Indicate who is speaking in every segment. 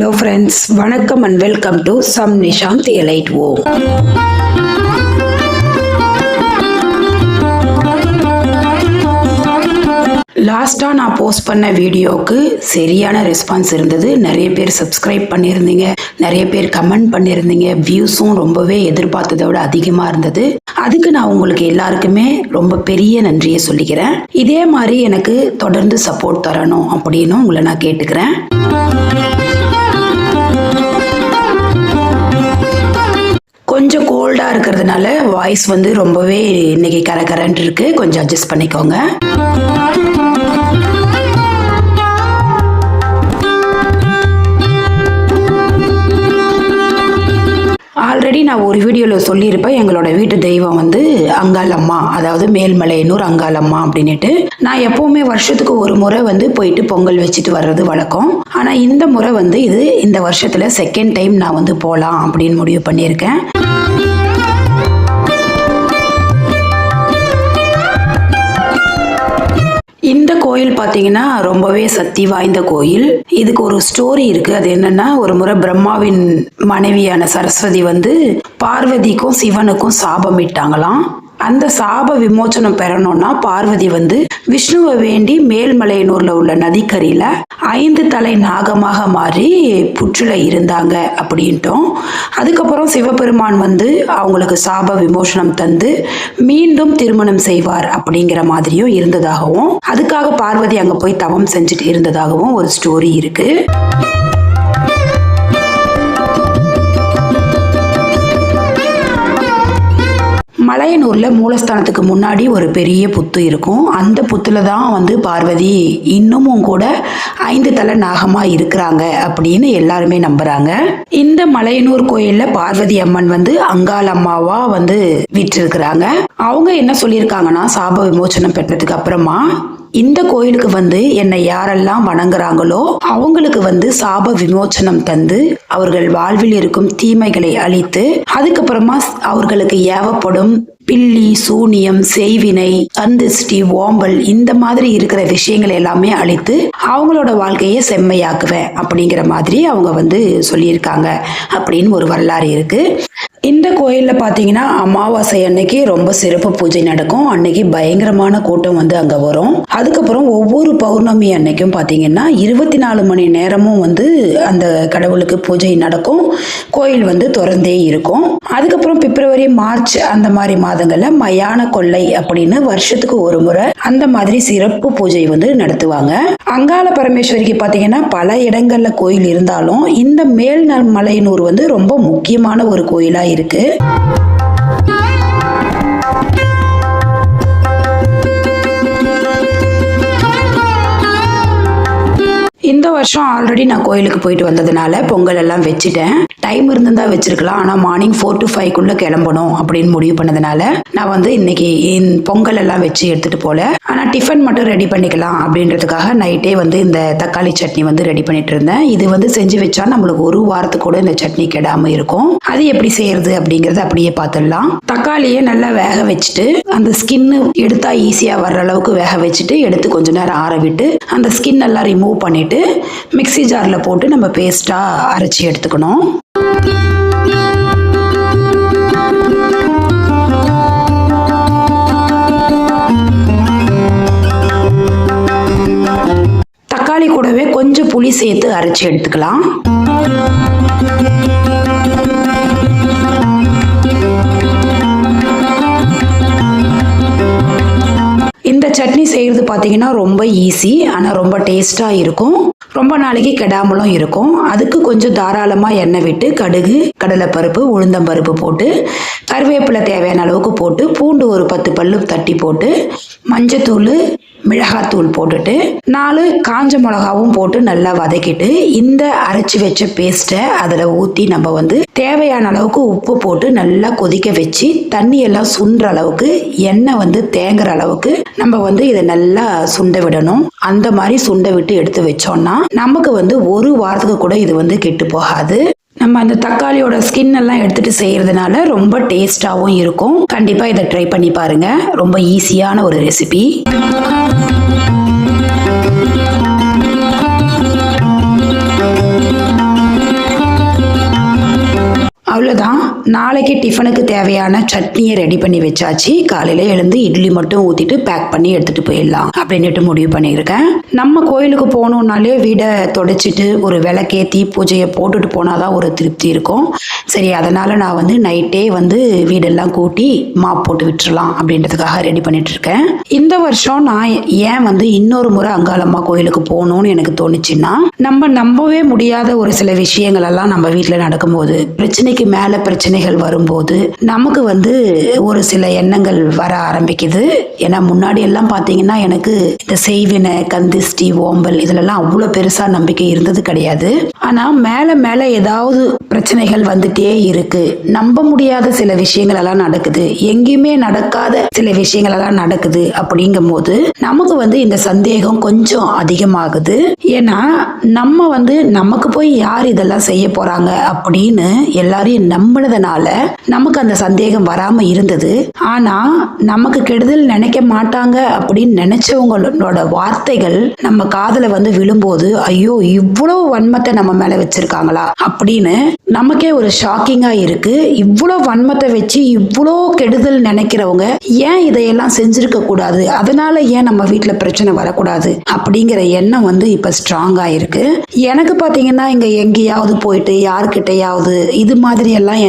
Speaker 1: Hello friends வணக்கம் and welcome to some Nishanth elite ஓ லாஸ்ட்டாக நான் போஸ்ட் பண்ண வீடியோவுக்கு சரியான ரெஸ்பான்ஸ் இருந்தது. நிறைய பேர் சப்ஸ்கிரைப் பண்ணியிருந்தீங்க. நிறைய பேர் கமெண்ட் பண்ணியிருந்தீங்க. வியூஸும் ரொம்பவே எதிர்பார்த்ததை விட அதிகமாக இருந்தது. அதுக்கு நான் உங்களுக்கு எல்லாருக்குமே ரொம்ப பெரிய நன்றியை சொல்லிக்கிறேன். இதே மாதிரி எனக்கு தொடர்ந்து சப்போர்ட் தரணும் அப்படின்னு உங்களை நான் கேட்டுக்கிறேன். கொஞ்சம் கோல்டாக இருக்கிறதுனால வாய்ஸ் வந்து ரொம்பவே இன்னைக்கு கரகரன்ட்டு இருக்கு. கொஞ்சம் அட்ஜஸ்ட் பண்ணிக்கோங்க. நான் ஒரு வீடியோவில் சொல்லியிருப்பேன் எங்களோட வீட்டு தெய்வம் வந்து அங்காளம்மா அதாவது மேல்மலையனூர் அங்காளம்மா அப்படின்னுட்டு. நான் எப்போவுமே வருஷத்துக்கு ஒரு முறை வந்து போயிட்டு பொங்கல் வச்சுட்டு வர்றது வழக்கம். ஆனால் இந்த முறை வந்து இது இந்த வருஷத்தில் செகண்ட் டைம் நான் வந்து போகலாம் அப்படின்னு முடிவு பண்ணியிருக்கேன். கோயில் பார்த்தீங்கன்னா ரொம்பவே சக்தி வாய்ந்த கோயில். இதுக்கு ஒரு ஸ்டோரி இருக்கு. அது என்னன்னா ஒரு முறை பிரம்மாவின் மனைவியான சரஸ்வதி வந்து பார்வதிக்கும் சிவனுக்கும் சாபம் இட்டாங்களாம். அந்த சாப விமோச்சனம் பெறணும்னா பார்வதி வந்து விஷ்ணுவை வேண்டி மேல்மலையனூர்ல உள்ள நதிக்கரையில ஐந்து தலை நாகமாக மாறி புற்றுல இருந்தாங்க அப்படின்ட்டோம். அதுக்கப்புறம் சிவபெருமான் வந்து அவங்களுக்கு சாப விமோசனம் தந்து மீண்டும் திருமணம் செய்வார் அப்படிங்கிற மாதிரியும் இருந்ததாகவும் அதுக்காக பார்வதி அங்க போய் தவம் செஞ்சுட்டு இருந்ததாகவும் ஒரு ஸ்டோரி இருக்கு. மலையனூரில் மூலஸ்தானத்துக்கு முன்னாடி ஒரு பெரிய புத்து இருக்கும். அந்த புத்தில் தான் வந்து பார்வதி இன்னமும் கூட ஐந்து தலை நாகமாக இருக்கிறாங்க அப்படின்னு எல்லாருமே நம்புகிறாங்க இந்த மலையனூர் கோயிலில் பார்வதி அம்மன் வந்து அங்காள் அம்மாவாக வந்து விற்றிருக்கிறாங்க. அவங்க என்ன சொல்லியிருக்காங்கன்னா சாப விமோச்சனம் பெற்றதுக்கு அப்புறமா இந்த கோயிலுக்கு வந்து என்னை யாரெல்லாம் வணங்குறாங்களோ அவங்களுக்கு வந்து சாப விமோச்சனம் தந்து அவர்கள் வாழ்வில் இருக்கும் தீமைகளை அழித்து அதுக்கப்புறமா அவர்களுக்கு ஏவப்படும் பில்லி சூனியம் செய்வினை கந்திஷ்டி ஓம்பல் இந்த மாதிரி இருக்கிற விஷயங்கள் எல்லாமே அழித்து அவங்களோட வாழ்க்கையை செம்மையாக்குவேன் அப்படிங்கிற மாதிரி அவங்க வந்து சொல்லியிருக்காங்க அப்படின்னு ஒரு வரலாறு இருக்கு. இந்த கோயிலில் பார்த்தீங்கன்னா அமாவாசை அன்னைக்கு ரொம்ப சிறப்பு பூஜை நடக்கும். அன்னைக்கு பயங்கரமான கூட்டம் வந்து அங்கே வரும். அதுக்கப்புறம் ஒவ்வொரு பௌர்ணமி அன்னைக்கும் பார்த்தீங்கன்னா இருபத்தி நாலு மணி நேரமும் வந்து அந்த கடவுளுக்கு பூஜை நடக்கும். கோயில் வந்து திறந்தே இருக்கும். அதுக்கப்புறம் பிப்ரவரி மார்ச் அந்த மாதிரி மாதங்களில் மயான கொள்ளை அப்படின்னு வருஷத்துக்கு ஒரு முறை அந்த மாதிரி சிறப்பு பூஜை வந்து நடத்துவாங்க. அங்காள பரமேஸ்வரிக்கு பார்த்தீங்கன்னா பல இடங்களில் கோயில் இருந்தாலும் இந்த மேல் மலையனூர் வந்து ரொம்ப முக்கியமான ஒரு கோயிலாக இருக்கு. இந்த வருஷம் ஆல்ரெடி நான் கோயிலுக்கு போயிட்டு வந்ததுனால பொங்கல் எல்லாம் வச்சுட்டேன். டைம் இருந்திருந்தா வச்சிருக்கலாம். ஆனால் மார்னிங் ஃபோர் டு ஃபைவ்க்குள்ளே கிளம்பணும் அப்படின்னு முடிவு பண்ணதுனால நான் வந்து இன்னைக்கு இந்த பொங்கல் எல்லாம் வச்சு எடுத்துகிட்டு போல. ஆனால் டிஃபன் மட்டும் ரெடி பண்ணிக்கலாம் அப்படின்றதுக்காக நைட்டே வந்து இந்த தக்காளி சட்னி வந்து ரெடி பண்ணிட்டு இருந்தேன். இது வந்து செஞ்சு வச்சா நம்மளுக்கு ஒரு வாரத்துக்கு கூட இந்த சட்னி கெடாமல் இருக்கும். அது எப்படி செய்யறது அப்படிங்கிறத அப்படியே பார்த்துடலாம் தக்காளியை நல்லா வேக வச்சுட்டு அந்த ஸ்கின்னு எடுத்தா ஈஸியாக வர்ற அளவுக்கு வேக வச்சுட்டு எடுத்து கொஞ்ச நேரம் ஆற விட்டு அந்த ஸ்கின் எல்லாம் ரிமூவ் பண்ணிட்டு மிக்ஸி ஜாரில் போட்டு நம்ம பேஸ்ட்டாக அரைச்சி எடுத்துக்கணும். தக்காளி கூடவே கொஞ்சம் புளி சேர்த்து அரைச்சி எடுத்துக்கலாம். இந்த சட்னி செய்கிறது பார்த்தீங்கன்னா ரொம்ப ஈஸி ஆனால் ரொம்ப டேஸ்ட்டாக இருக்கும். ரொம்ப நாளைக்கு கெடாமலும் இருக்கும். அதுக்கு கொஞ்சம் தாராளமாக எண்ணெய் விட்டு கடுகு கடலைப்பருப்பு உளுந்தம்பருப்பு போட்டு கருவேப்பிலை தேவையான அளவுக்கு போட்டு பூண்டு ஒரு பத்து பல்லு தட்டி போட்டு மஞ்சத்தூள் மிளகாத்தூள் போட்டுட்டு நாலு காஞ்ச மிளகாவும் போட்டு நல்லா வதக்கிட்டு இந்த அரைச்சி வச்ச பேஸ்ட்டை அதில் ஊற்றி நம்ம வந்து தேவையான அளவுக்கு உப்பு போட்டு நல்லா கொதிக்க வச்சு தண்ணி எல்லாம் சுண்டுற அளவுக்கு எண்ணெய் வந்து தேங்குற அளவுக்கு நம்ம வந்து இதை நல்லா சுண்ட விடணும். அந்த மாதிரி சுண்ட விட்டு எடுத்து வச்சோம்னா நமக்கு வந்து ஒரு வாரத்துக்கு கூட இது வந்து கெட்டு போகாது. நம்ம அந்த தக்காளியோட ஸ்கின் எல்லாம் எடுத்துட்டு செய்யறதுனால ரொம்ப டேஸ்டாகவும் இருக்கும். கண்டிப்பாக இதை ட்ரை பண்ணி பாருங்க. ரொம்ப ஈஸியான ஒரு ரெசிபி அவ்வளோதான் நாளைக்கு டிஃபனுக்கு தேவையான சட்னியை ரெடி பண்ணி வச்சாச்சு. காலையில் எழுந்து இட்லி மட்டும் ஊற்றிட்டு பேக் பண்ணி எடுத்துகிட்டு போயிடலாம் அப்படின்னுட்டு முடிவு பண்ணியிருக்கேன். நம்ம கோயிலுக்கு போகணுன்னாலே வீடை தொடச்சிட்டு ஒரு விளக்கேற்றி பூஜையை போட்டுட்டு போனால் தான் ஒரு திருப்தி இருக்கும். சரி அதனால் நான் வந்து நைட்டே வந்து வீடெல்லாம் கூட்டி மாப் போட்டு விட்டுறலாம் அப்படின்றதுக்காக ரெடி பண்ணிட்டு இருக்கேன். இந்த வருஷம் நான் ஏன் வந்து இன்னொரு முறை அங்காளம்மா கோயிலுக்கு போகணும்னு எனக்கு தோணுச்சுன்னா நம்ம நம்பவே முடியாத ஒரு சில விஷயங்கள் எல்லாம் நம்ம வீட்டில் நடக்கும்போது பிரச்சனைக்கு மேலே பிரச்சனைகள் வரும்போது நமக்கு வந்து ஒரு சில எண்ணங்கள் வர ஆரம்பிக்குது. ஏன்னா முன்னாடி எல்லாம் பார்த்தீங்கன்னா எனக்கு இந்த செய்வினை கந்திஷ்டி ஓம்பல் இதுலலாம் அவ்வளோ பெருசாக நம்பிக்கை இருந்தது கிடையாது. ஆனால் மேலே மேலே ஏதாவது பிரச்சனைகள் வந்துட்டே இருக்கு. நம்ப முடியாத சில விஷயங்கள் எல்லாம் நடக்குது. எங்கேயுமே நடக்காத சில விஷயங்கள் எல்லாம் நடக்குது அப்படிங்கும் போது நமக்கு வந்து இந்த சந்தேகம் கொஞ்சம் அதிகமாகுது. ஏன்னா நம்ம வந்து நமக்கு போய் யார் இதெல்லாம் செய்ய போறாங்க அப்படின்னு எல்லாரையும் நம்பினதுனால நமக்கு அந்த சந்தேகம் வராம இருந்தது. ஆனா நமக்கு கெடுதல் நினைக்க மாட்டாங்க அப்படின்னு நினைச்சவங்களோட வார்த்தைகள் நம்ம காதல வந்து விழும்போது ஐயோ இவ்வளவு வன்மத்தை நம்ம மேல வச்சிருக்காங்களா? அப்படின்னு நமக்கே ஒரு ஷாக்கிங்கா இருக்கு. இவ்வளோ வன்மத்தை வச்சு இவ்வளோ கெடுதல் நினைக்கிறவங்க ஏன் இதையெல்லாம் செஞ்சிருக்க கூடாது? அதனால ஏன் நம்ம வீட்டில் பிரச்சனை வரக்கூடாது? அப்படிங்கிற எண்ணம் வந்து இப்போ ஸ்ட்ராங்காக இருக்கு. எனக்கு பார்த்தீங்கன்னா இங்கே எங்கேயாவது போயிட்டு யாருக்கிட்டையாவது இது மாதிரி எல்லாம்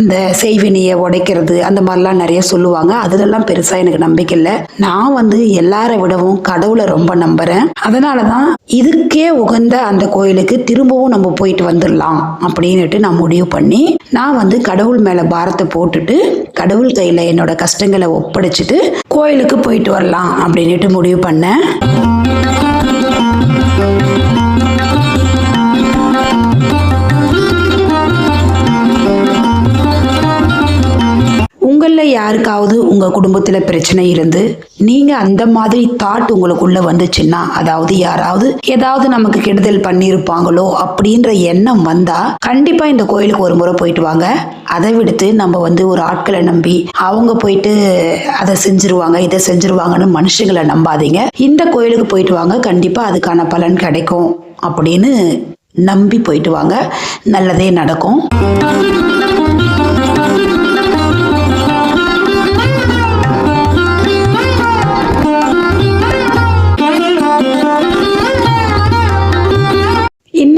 Speaker 1: அந்த செய்வினையை உடைக்கிறது அந்த மாதிரிலாம் நிறைய சொல்லுவாங்க. அதுலெல்லாம் பெருசாக எனக்கு நம்பிக்கை இல்லை. நான் வந்து எல்லாரை விடவும் கடவுளை ரொம்ப நம்புறேன். அதனால தான் இதுக்கே உகந்த அந்த கோயிலுக்கு திரும்பவும் நம்ம போயிட்டு வந்துடலாம் அப்படின்னுட்டு நான் முடிவு பண்ணி நான் வந்து கடவுள் மேலே பாரத்தை போட்டுட்டு கடவுள் கையில் என்னோட கஷ்டங்களை ஒப்படைச்சிட்டு கோயிலுக்கு போயிட்டு வரலாம் அப்படின்னுட்டு முடிவு பண்ணேன். யாருக்காவது உங்கள் குடும்பத்தில் பிரச்சனை இருந்து நீங்கள் அந்த மாதிரி தாட் உங்களுக்குள்ளே வந்துச்சுன்னா அதாவது யாராவது ஏதாவது நமக்கு கெடுதல் பண்ணியிருப்பாங்களோ அப்படின்ற எண்ணம் வந்தால் கண்டிப்பாக இந்த கோயிலுக்கு ஒரு முறை போயிட்டு வாங்க. அதை விடுத்து நம்ம வந்து ஒரு ஆட்களை நம்பி அவங்க போயிட்டு அதை செஞ்சிருவாங்க இதை செஞ்சிருவாங்கன்னு மனுஷங்களை நம்பாதீங்க. இந்த கோயிலுக்கு போயிட்டு வாங்க கண்டிப்பாக அதுக்கான பலன் கிடைக்கும் அப்படின்னு நம்பி போயிட்டு வாங்க. நல்லதே நடக்கும்.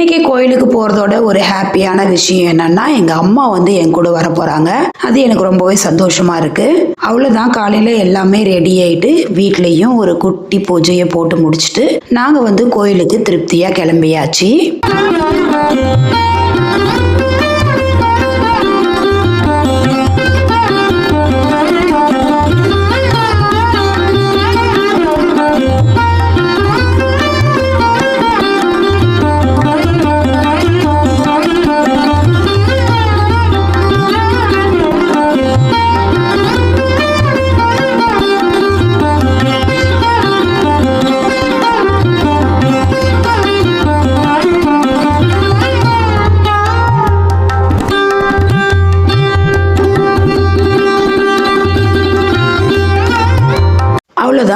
Speaker 1: இன்னைக்கு கோயிலுக்கு போகிறதோட ஒரு ஹாப்பியான விஷயம் என்னன்னா எங்கள் அம்மா வந்து என் கூட வர போகிறாங்க அது எனக்கு ரொம்பவே சந்தோஷமாக இருக்குது அவ்வளோதான் காலையில் எல்லாமே ரெடி ஆகிட்டு வீட்லேயும் ஒரு குட்டி பூஜையை போட்டு முடிச்சுட்டு நாங்கள் வந்து கோயிலுக்கு திருப்தியாக கிளம்பியாச்சு.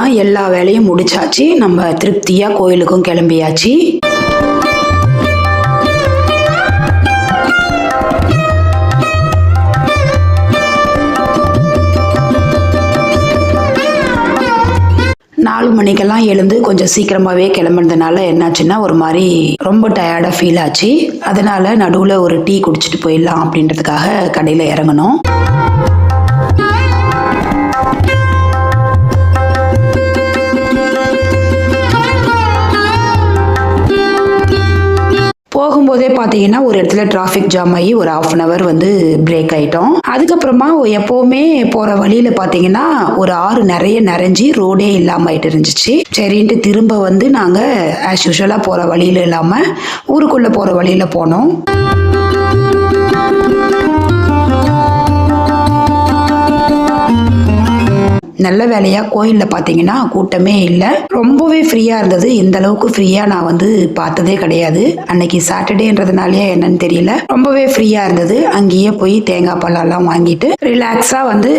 Speaker 1: அவ்வளோதான் எல்லா வேலையும் முடிச்சாச்சு. நம்ம திருப்தியாக கோயிலுக்கும் கிளம்பியாச்சு. நாலு மணிக்கெல்லாம் எழுந்து கொஞ்சம் சீக்கிரமாகவே கிளம்புனதுனால என்னாச்சுன்னா ஒரு மாதிரி ரொம்ப டயர்டாக ஃபீல் ஆச்சு. அதனால நடுவில் ஒரு டீ குடிச்சிட்டு போயிடலாம் அப்படின்றதுக்காக கடையில் இறங்கணும் போகும்போதே பார்த்தீங்கன்னா ஒரு இடத்துல டிராஃபிக் ஜாம் ஆகி ஒரு ஆஃப் அன் அவர் வந்து பிரேக் ஆகிட்டோம் அதுக்கப்புறமா எப்போவுமே போகிற வழியில் பார்த்தீங்கன்னா ஒரு ஆறு நிறைய நிறைஞ்சி ரோடே இல்லாமல் ஆகிட்டு இருந்துச்சு. சரின்ட்டு திரும்ப வந்து நாங்கள் ஆஸ் யூஷுவலாக போகிற வழியில் இல்லாமல் ஊருக்குள்ளே போகிற வழியில் போனோம். நல்ல வேலையாக கோயிலில் பார்த்தீங்கன்னா கூட்டமே இல்லை. ரொம்பவே ஃப்ரீயாக இருந்தது. இந்த அளவுக்கு ஃப்ரீயாக நான் வந்து பார்த்ததே கிடையாது. அன்னைக்கு சாட்டர்டேன்றதுனாலயே என்னன்னு தெரியல. ரொம்பவே ஃப்ரீயாக இருந்தது. அங்கேயே போய் தேங்காய் பழம்லாம் வாங்கிட்டு ரிலாக்ஸாக வந்து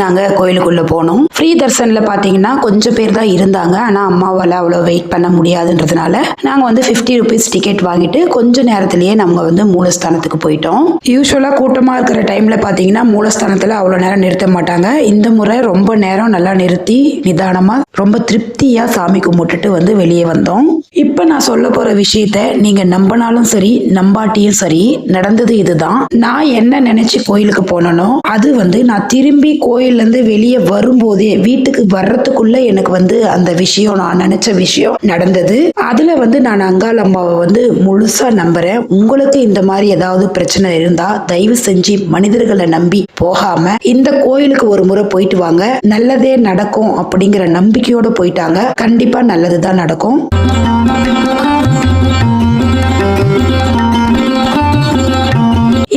Speaker 1: நாங்கள் கோயிலுக்குள்ளே போனோம். ஃப்ரீ தர்சனில் பார்த்தீங்கன்னா கொஞ்சம் பேர் தான் இருந்தாங்க. ஆனால் அம்மாவால் அவ்வளோ வெயிட் பண்ண முடியாதுன்றதுனால நாங்கள் வந்து ஃபிஃப்டி ருபீஸ் டிக்கெட் வாங்கிட்டு கொஞ்ச நேரத்திலேயே நம்ம வந்து மூலஸ்தானத்துக்கு போயிட்டோம். யூஸ்வலாக கூட்டமாக இருக்கிற டைமில் பார்த்தீங்கன்னா மூலஸ்தானத்தில் அவ்வளோ நேரம் நிறுத்த மாட்டாங்க. இந்த முறை ரொம்ப நேரம் நல்லா நிறுத்தி நிதானமாக ரொம்ப திருப்தியா சாமி கும்பிட்டுட்டு வந்து வெளியே வந்தோம். இப்ப நான் சொல்ல போற விஷயத்த நீங்க நம்பினாலும் சரி நம்பாட்டியும் சரி நடந்தது இதுதான். நான் என்ன நினைச்சு கோயிலுக்கு போனனோ அது வந்து நான் திரும்பி கோயில்ல இருந்து வெளியே வரும்போதே வீட்டுக்கு வர்றதுக்குள்ள எனக்கு வந்து அந்த விஷயம் நான் நினைச்ச விஷயம் நடந்தது. அதுல வந்து நான் அங்காள் அம்மாவை வந்து முழுசா நம்புறேன். உங்களுக்கு இந்த மாதிரி ஏதாவது பிரச்சனை இருந்தா தயவு செஞ்சு மனிதர்களை நம்பி போகாம இந்த கோயிலுக்கு ஒரு முறை போயிட்டு வாங்க. நல்லதே நடக்கும் அப்படிங்கிற நம்பிக்கை நம்பிக்கையோட போயிட்டாங்க. கண்டிப்பா நல்லதுதான் நடக்கும்.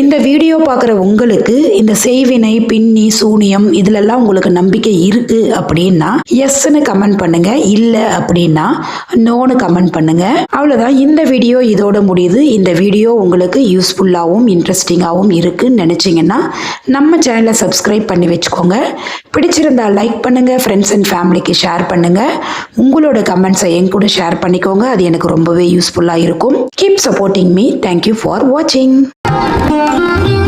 Speaker 1: இந்த வீடியோ பார்க்குற உங்களுக்கு இந்த செய்வினை பின்னி சூனியம் இதுலெல்லாம் உங்களுக்கு நம்பிக்கை இருக்குது அப்படின்னா எஸ்ன்னு கமெண்ட் பண்ணுங்க இல்லை அப்படின்னா நோன்னு கமெண்ட் பண்ணுங்க. அவ்வளோதான் இந்த வீடியோ இதோட முடியுது. இந்த வீடியோ உங்களுக்கு யூஸ்ஃபுல்லாகவும் இன்ட்ரெஸ்டிங்காகவும் இருக்குன்னு நினச்சிங்கன்னா நம்ம சேனலை சப்ஸ்கிரைப் பண்ணி வச்சுக்கோங்க. பிடிச்சிருந்தா லைக் பண்ணுங்கள் ஃப்ரெண்ட்ஸ் அண்ட் ஃபேமிலிக்கு ஷேர் பண்ணுங்கள் உங்களோட கமெண்ட்ஸை என் கூட ஷேர் பண்ணிக்கோங்க. அது எனக்கு ரொம்பவே யூஸ்ஃபுல்லாக இருக்கும். Keep supporting me thank you for வாட்சிங் Thank you.